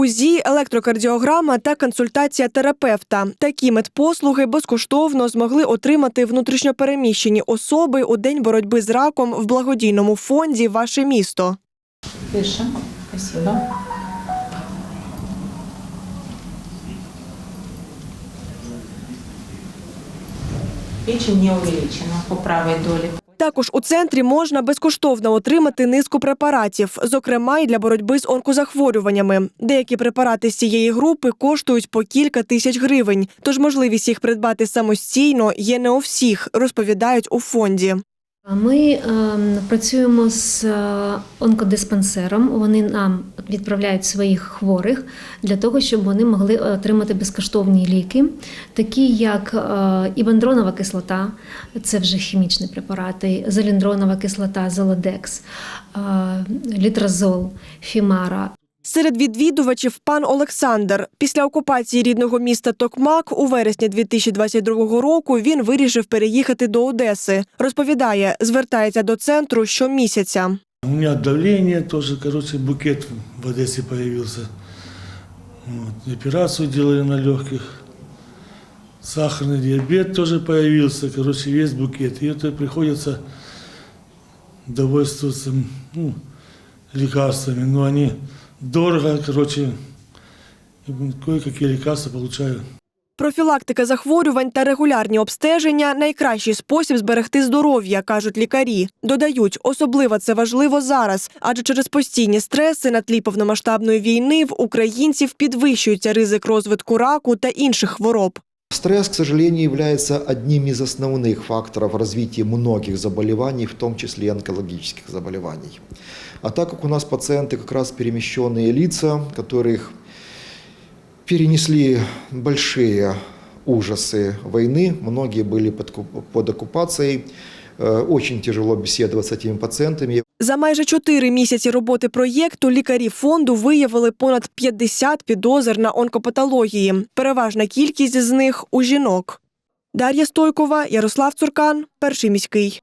УЗІ, електрокардіограма та консультація терапевта. Такі медпослуги безкоштовно змогли отримати внутрішньопереміщені особи у день боротьби з раком в благодійному фонді Ваше місто. Дышим. Спасибо. Печень не увеличена по правой доле. Також у центрі можна безкоштовно отримати низку препаратів, зокрема й для боротьби з онкозахворюваннями. Деякі препарати з цієї групи коштують по кілька тисяч гривень, тож можливість їх придбати самостійно є не у всіх, розповідають у фонді. Ми ем, працюємо з е, онкодиспансером. Вони нам відправляють своїх хворих для того, щоб вони могли отримати безкоштовні ліки, такі як е, ібандронова кислота, це вже хімічні препарати, заліндронова кислота, золодекс, е, літразол, фімара. Серед відвідувачів пан Олександр. Після окупації рідного міста Токмак у вересні 2022 року він вирішив переїхати до Одеси. Розповідає, звертається до центру щомісяця. У меня давление тоже, короче, букет в Одессе появился. Вот. Операцию делали на легких. Сахарный диабет тоже появился, короче, весь букет. И это приходится довольствоваться ну, лекарствами. Но они дорого, короче, кое-какие лекарства получаю. Профілактика захворювань та регулярні обстеження найкращий спосіб зберегти здоров'я, кажуть лікарі. Додають, особливо це важливо зараз, адже через постійні стреси на тлі повномасштабної війни в українців підвищується ризик розвитку раку та інших хвороб. Стресс, к сожалению, является одним из основных факторов развития многих заболеваний, в том числе онкологических заболеваний. А так как у нас пациенты как раз перемещенные лица, которых перенесли большие ужасы войны, многие были под оккупацией, э, очень тяжело беседовать с этими пациентами. За майже чотири місяці роботи проєкту лікарі фонду виявили понад 50 підозр на онкопатології. Переважна кількість з них у жінок. Дар'я Стойкова, Ярослав Цуркан, перший міський.